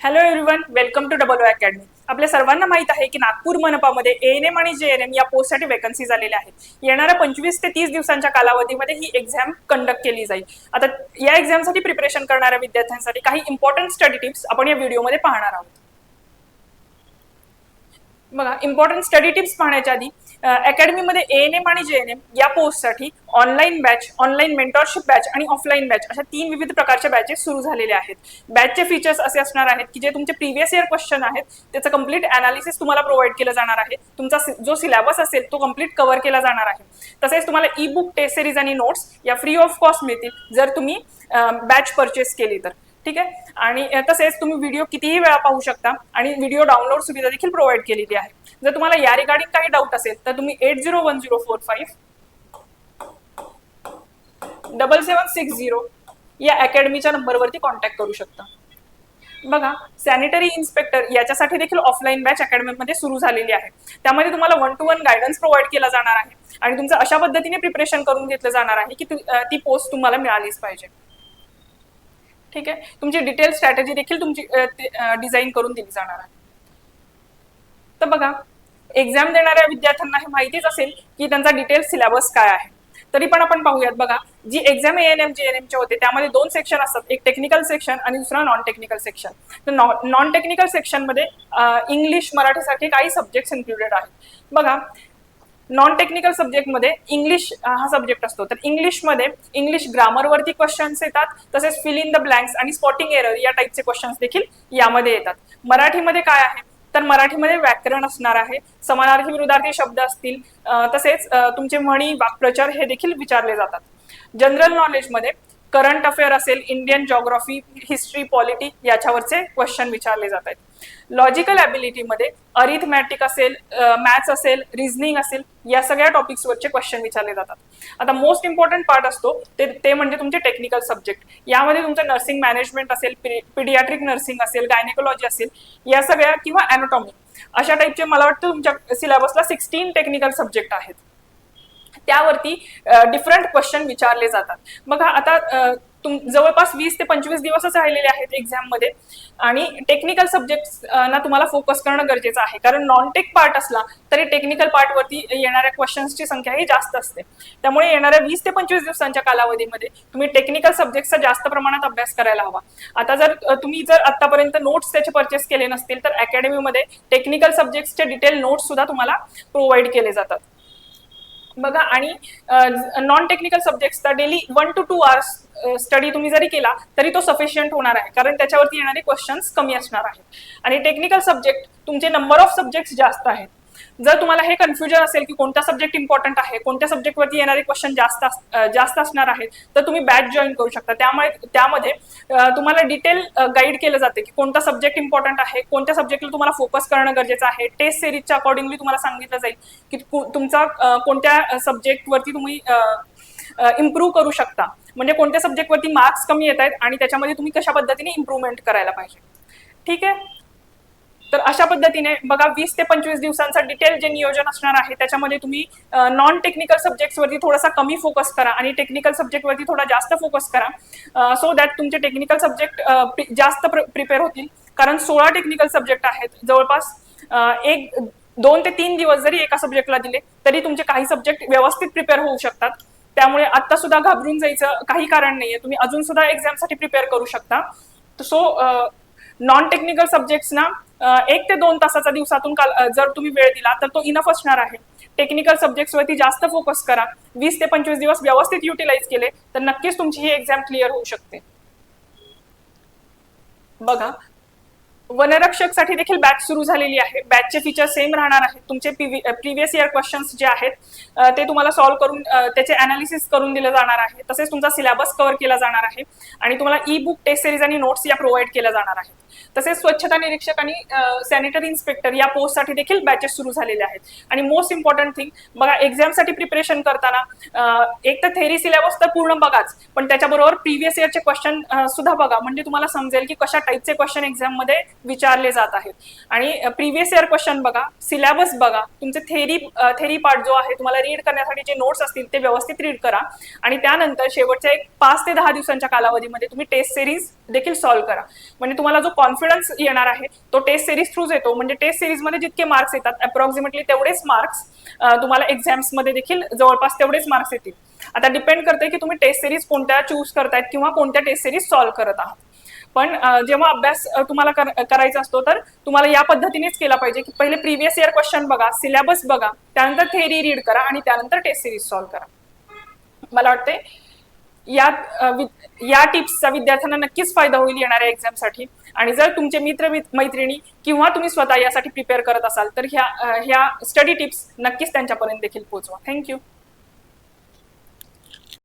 Hello everyone welcome to double academy आपल्या सर्वांना माहीत आहे की नागपूर मनपामध्ये ए एन एम आणि जे एन एम या पोस्टसाठी वेकन्सी झालेल्या आहेत. येणाऱ्या पंचवीस ते तीस दिवसांच्या कालावधीमध्ये ही एक्झाम कंडक्ट केली जाईल. आता या एक्झामसाठी प्रिपरेशन करणाऱ्या विद्यार्थ्यांसाठी काही इम्पॉर्टंट स्टडी टिप्स आपण या व्हिडिओमध्ये पाहणार आहोत. बघा इम्पॉर्टंट स्टडी टिप्स पाहण्याच्या आधी अकॅडमीमध्ये ए एन एम आणि जे एन एम या पोस्टसाठी online batch online mentorship batch आणि ऑफलाईन बॅच अशा तीन विविध प्रकारच्या बॅचेस सुरू झालेले आहेत. बॅचचे फीचर्स असे असणार आहेत की जे तुमचे प्रिव्हियस इयर क्वेश्चन आहेत त्याचं कंप्लीट अनालिसिस तुम्हाला प्रोव्हाइड केलं जाणार आहे. तुमचा जो सिलेबस असेल तो कंप्लीट कव्हर केला जाणार आहे. तसेच तुम्हाला ई बुक टेस्ट सिरीज आणि नोट्स या फ्री ऑफ कॉस्ट मिळतील. जर तुम्ही बॅच परचेस केली तर. ठीक आहे? आणि तसेच तुम्ही व्हिडिओ कितीही वेळा पाहू शकता आणि व्हिडिओ डाउनलोड सुविधा देखील प्रोव्हाइड केलेली आहे. जर तुम्हाला या रिगार्डिंग काही डाऊट असेल तर तुम्ही eight zero one zero four five double seven six zero या अकॅडमीच्या नंबरवरती कॉन्टॅक्ट करू शकता. बघा सॅनिटरी इन्स्पेक्टर याच्यासाठी देखील ऑफलाईन बॅच अकॅडमीमध्ये सुरू झालेली आहे. त्यामध्ये तुम्हाला one to one guidance provide केला जाणार आहे. आणि तुमचं अशा पद्धतीने प्रिपरेशन करून घेतलं जाणार आहे की ती पोस्ट तुम्हाला मिळालीच पाहिजे. ठीक आहे? तुमची डिटेल स्ट्रॅटेजी देखील तुमची डिझाईन करून दिली जाणार आहे. तर बघा एक्झाम देणाऱ्या विद्यार्थ्यांना हे माहितीच असेल की त्यांचा डिटेल सिलेबस काय आहे. तरी पण आपण पाहूयात बघा जी exam A N M J N एमचे होते त्यामध्ये दोन सेक्शन असतात एक टेक्निकल सेक्शन आणि दुसरा नॉन टेक्निकल सेक्शन तर नॉन टेक्निकल सेक्शनमध्ये इंग्लिश मराठीसारखे काही सब्जेक्ट्स इन्क्लुडेड आहेत. बघा नॉन टेक्निकल सब्जेक्टमध्ये इंग्लिश हा सब्जेक्ट असतो. तर इंग्लिशमध्ये इंग्लिश ग्रामरवरती क्वेश्चन्स येतात तसेच फिल इन द ब्लँक्स आणि स्पॉटिंग एरर या टाईपचे क्वेश्चन्स देखील यामध्ये येतात. मराठीमध्ये काय आहे? तर मराठीमध्ये व्याकरण असणार आहे समानार्थी विरुद्धार्थी शब्द असतील तसेच तुमचे म्हणी वाक्प्रचार हे देखील विचारले जातात. जनरल नॉलेजमध्ये करंट अफेअर असेल इंडियन जॉग्राफी हिस्ट्री पॉलिटी याच्यावरचे क्वेश्चन विचारले जात आहेत. लॉजिकल ॲबिलिटीमध्ये अरिथमॅटिक असेल मॅथ्स असेल रिझनिंग असेल या सगळ्या टॉपिक्सवरचे क्वेश्चन विचारले जातात. आता मोस्ट इम्पॉर्टंट पार्ट असतो ते ते म्हणजे तुमचे टेक्निकल सब्जेक्ट यामध्ये तुमचं नर्सिंग मॅनेजमेंट असेल पिडियाट्रिक नर्सिंग असेल गायनेकोलॉजी असेल या सगळ्या किंवा अॅनाटॉमी अशा टाईपचे मला वाटतं तुमच्या सिलेबसला सिक्स्टीन टेक्निकल सब्जेक्ट आहेत. त्यावरती डिफरंट क्वेश्चन विचारले जातात. मग आता तुम जवळपास वीस ते पंचवीस दिवसच राहिलेले आहेत एक्झाममध्ये आणि टेक्निकल सब्जेक्ट ना तुम्हाला फोकस करणं गरजेचं आहे. कारण नॉन टेक पार्ट असला तरी टेक्निकल पार्टवरती येणाऱ्या क्वेश्चन्सची संख्या ही जास्त असते. त्यामुळे येणाऱ्या वीस ते पंचवीस दिवसांच्या कालावधीमध्ये तुम्ही टेक्निकल सब्जेक्टचा जास्त प्रमाणात अभ्यास करायला हवा. आता जर तुम्ही जर आतापर्यंत नोट्स त्याचे परचेस केले नसतील तर अकॅडमीमध्ये टेक्निकल सब्जेक्टचे डिटेल नोट्स सुद्धा तुम्हाला प्रोव्हाइड केले जातात. बघा आणि non technical subject daily one to two hours study तुम्ही जरी केला तरी तो सफिशियंट होणार आहे. कारण त्याच्यावरती येणारे क्वेश्चन्स कमी असणार आहेत. आणि टेक्निकल सब्जेक्ट तुमचे नंबर ऑफ सब्जेक्ट जास्त आहेत. जर तुम्हाला हे कन्फ्युजन असेल की कोणता सब्जेक्ट इम्पॉर्टंट आहे कोणत्या सब्जेक्टवरती येणारे क्वेश्चन जास्त जास्त असणार आहेत तर तुम्ही बॅच जॉईन करू शकता. त्यामुळे त्यामध्ये तुम्हाला डिटेल गाईड केलं जाते की कोणता सब्जेक्ट इम्पॉर्टंट आहे कोणत्या सब्जेक्टला तुम्हाला फोकस करणं गरजेचं आहे. टेस्ट सिरीजच्या अकॉर्डिंगली तुम्हाला सांगितलं जाईल की तुमचा कोणत्या सब्जेक्टवरती तुम्ही इम्प्रूव्ह करू शकता. म्हणजे कोणत्या सब्जेक्टवरती मार्क्स कमी येत आहेत आणि त्याच्यामध्ये तुम्ही कशा पद्धतीने इम्प्रूव्हमेंट करायला पाहिजे. ठीक आहे? तर अशा पद्धतीने बघा वीस ते पंचवीस दिवसांचं डिटेल जे नियोजन असणार आहे त्याच्यामध्ये तुम्ही नॉन टेक्निकल सब्जेक्ट्सवरती थोडासा कमी फोकस करा आणि टेक्निकल सब्जेक्टवरती थोडा जास्त फोकस करा. सो दॅट तुमचे टेक्निकल सब्जेक्ट जास्त प्रिपेअर होतील. कारण सोळा टेक्निकल सब्जेक्ट आहेत. जवळपास एक दोन ते तीन दिवस जरी एका सब्जेक्टला दिले तरी तुमचे काही सब्जेक्ट व्यवस्थित प्रिपेअर होऊ शकतात. त्यामुळे आता सुद्धा घाबरून जायचं काही कारण नाहीये. तुम्ही अजून सुद्धा एक्झामसाठी प्रिपेअर करू शकता. सो नॉन टेक्निकल सब्जेक्ट्सना एक ते दोन तासाचा दिवसातून काल जर तुम्ही वेळ दिला तर तो इनफ असणार आहे. टेक्निकल सब्जेक्ट्सवरती जास्त फोकस करा. वीस ते पंचवीस दिवस व्यवस्थित युटिलाइज केले तर नक्कीच तुमची ही एक्झाम क्लिअर होऊ शकते. बघा वनरक्षकसाठी देखील बॅच सुरू झालेली आहे. बॅचचे फीचर सेम राहणार आहेत. तुमचे प्रिव्हियस इयर क्वेश्चन्स जे आहेत ते तुम्हाला सॉल्व्ह करून त्याचे अनालिसिस करून दिलं जाणार आहे. तसेच तुमचा सिलेबस कव्हर केला जाणार आहे. आणि तुम्हाला ई बुक टेस्ट सिरीज आणि नोट्स या प्रोव्हाइड केल्या जाणार आहेत. तसेच स्वच्छता निरीक्षक आणि सॅनिटरी इन्स्पेक्टर या पोस्टसाठी देखील बॅचेस सुरू झालेले आहेत. आणि मोस्ट इम्पॉर्टंट थिंग बघा एक्झामसाठी प्रिपरेशन करताना एक तर थेरी सिलेबस तर पूर्ण बघाच. पण त्याच्याबरोबर प्रिव्हियस इयरचे क्वेश्चन सुद्धा बघा. म्हणजे तुम्हाला समजेल की कशा टाईपचे क्वेश्चन एक्झाममध्ये विचारले जात आहेत. आणि प्रिव्हियस इयर क्वेश्चन बघा सिलेबस बघा तुमचे थेरी थेरी पार्ट जो आहे तुम्हाला रीड करण्यासाठी जे नोट्स असतील ते व्यवस्थित रीड करा. आणि त्यानंतर शेवटच्या एक पाच ते दहा दिवसांच्या कालावधीमध्ये तुम्ही टेस्ट सिरीज देखील सॉल्व्ह करा. म्हणजे तुम्हाला जो कॉन्फिडन्स येणार आहे तो टेस्ट सिरीज थ्रूच येतो. म्हणजे टेस्ट सिरीजमध्ये जितके मार्क्स येतात अप्रॉक्सिमेटली तेवढेच मार्क्स तुम्हाला एक्झाम्समध्ये देखील जवळपास तेवढेच मार्क्स येतील. आता डिपेंड करते की तुम्ही टेस्ट सिरीज कोणत्या चूज करतायत किंवा कोणत्या टेस्ट सिरीज सॉल्व्ह करत आहात. पण जेव्हा अभ्यास तुम्हाला करायचा असतो तर तुम्हाला या पद्धतीनेच केला पाहिजे की पहिले प्रिव्हियस इयर क्वेश्चन बघा सिलेबस बघा त्यानंतर थेरी रीड करा आणि त्यानंतर टेस्ट सिरीज सॉल्व्ह करा. मला वाटते या या टिप्सचा विद्यार्थ्यांना नक्कीच फायदा होईल येणाऱ्या एक्झामसाठी आणि जर तुमचे मित्र मैत्रिणी किंवा तुम्ही स्वतः यासाठी प्रिपेअर करत असाल तर ह्या ह्या स्टडी टिप्स नक्कीच त्यांच्यापर्यंत देखील पोहोचवा. थँक्यू